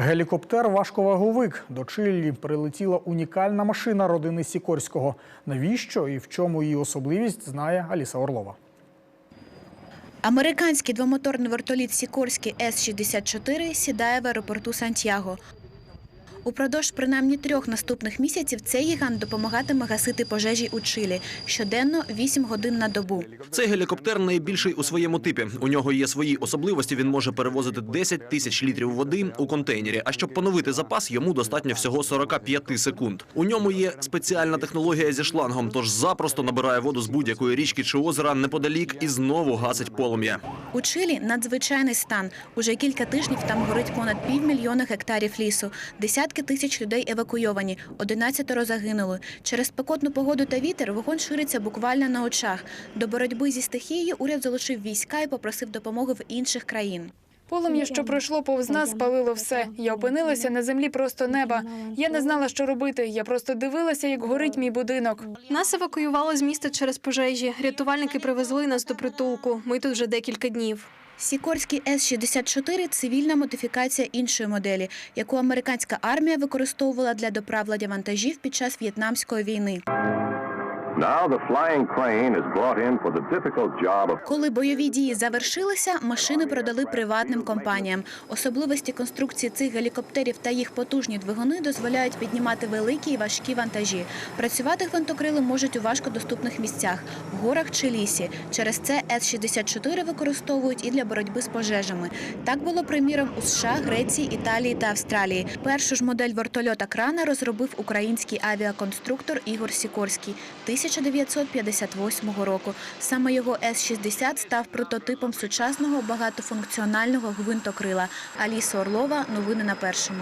Гелікоптер важковаговик. До Чилі прилетіла унікальна машина родини Сікорського. Навіщо і в чому її особливість знає Аліса Орлова. Американський двомоторний вертоліт Сікорський С-64 сідає в аеропорту Сантьяго. Упродовж принаймні трьох наступних місяців цей гігант допомагатиме гасити пожежі у Чилі щоденно 8 годин на добу. Цей гелікоптер найбільший у своєму типі. У нього є свої особливості. Він може перевозити 10 тисяч літрів води у контейнері. А щоб поновити запас, йому достатньо всього 45 секунд. У ньому є спеціальна технологія зі шлангом, тож запросто набирає воду з будь-якої річки чи озера неподалік і знову гасить полум'я. У Чилі надзвичайний стан. Уже кілька тижнів там горить понад півмільйона гектарів лісу. Десятки тисяч людей евакуйовані, 11 загинули. Через спекотну погоду та вітер вогонь шириться буквально на очах. До боротьби зі стихією уряд залишив війська і попросив допомоги в інших країн. Полум'я, що пройшло повз нас, спалило все. Я опинилася на землі просто неба. Я не знала, що робити. Я просто дивилася, як горить мій будинок. Нас евакуювали з міста через пожежі. Рятувальники привезли нас до притулку. Ми тут вже декілька днів. Сікорський С-64 – цивільна модифікація іншої моделі, яку американська армія використовувала для доправлення вантажів під час В'єтнамської війни. Коли бойові дії завершилися, машини продали приватним компаніям. Особливості конструкції цих гелікоптерів та їх потужні двигуни дозволяють піднімати великі і важкі вантажі. Працювати гвинтокрили можуть у важкодоступних місцях в горах чи лісі. Через це С-64 використовують і для боротьби з пожежами. Так було приміром у США, Греції, Італії та Австралії. Першу ж модель вертольота крана розробив український авіаконструктор Ігор Сікорський 1958 року. Саме його С-60 став прототипом сучасного багатофункціонального гвинтокрила. Аліса Орлова. Новини на першому.